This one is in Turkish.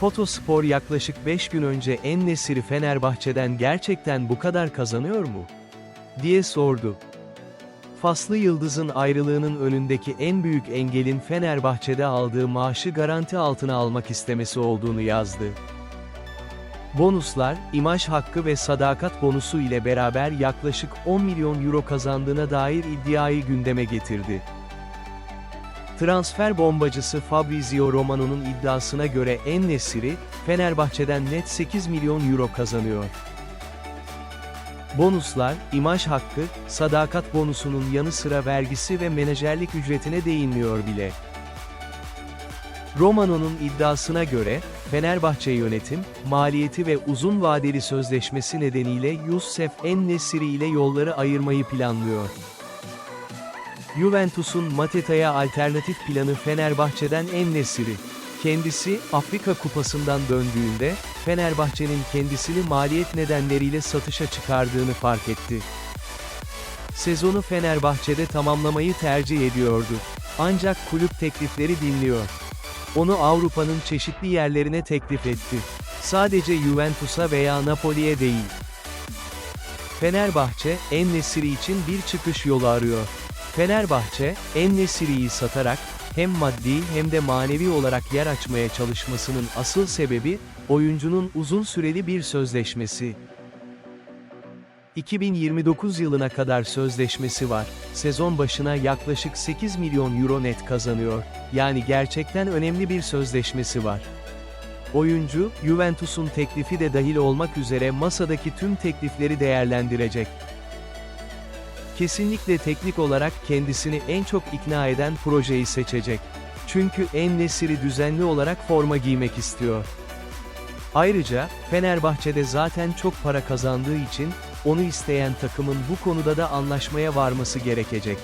Fotospor yaklaşık 5 gün önce En-Nesyri Fenerbahçe'den gerçekten bu kadar kazanıyor mu? diye sordu. Faslı Yıldız'ın ayrılığının önündeki en büyük engelin Fenerbahçe'de aldığı maaşı garanti altına almak istemesi olduğunu yazdı. Bonuslar, imaj hakkı ve sadakat bonusu ile beraber yaklaşık 10 milyon euro kazandığına dair iddiayı gündeme getirdi. Transfer bombacısı Fabrizio Romano'nun iddiasına göre En-Nesyri, Fenerbahçe'den net 8 milyon euro kazanıyor. Bonuslar, imaj hakkı, sadakat bonusunun yanı sıra vergisi ve menajerlik ücretine değinmiyor bile. Romano'nun iddiasına göre, Fenerbahçe yönetim, maliyeti ve uzun vadeli sözleşmesi nedeniyle Youssef En-Nesyri ile yolları ayırmayı planlıyor. Juventus'un Mateta'ya alternatif planı Fenerbahçe'den En-Nesyri. Kendisi, Afrika Kupası'ndan döndüğünde, Fenerbahçe'nin kendisini maliyet nedenleriyle satışa çıkardığını fark etti. Sezonu Fenerbahçe'de tamamlamayı tercih ediyordu. Ancak kulüp teklifleri dinliyor. Onu Avrupa'nın çeşitli yerlerine teklif etti. Sadece Juventus'a veya Napoli'ye değil. Fenerbahçe, En-Nesyri için bir çıkış yolu arıyor. Fenerbahçe, En-Nesyri'yi satarak, hem maddi hem de manevi olarak yer açmaya çalışmasının asıl sebebi, oyuncunun uzun süreli bir sözleşmesi. 2029 yılına kadar sözleşmesi var. Sezon başına yaklaşık 8 milyon euro net kazanıyor. Yani gerçekten önemli bir sözleşmesi var. Oyuncu, Juventus'un teklifi de dahil olmak üzere masadaki tüm teklifleri değerlendirecek. Kesinlikle teknik olarak kendisini en çok ikna eden projeyi seçecek. Çünkü En-Nesyri düzenli olarak forma giymek istiyor. Ayrıca, Fenerbahçe'de zaten çok para kazandığı için, onu isteyen takımın bu konuda da anlaşmaya varması gerekecek.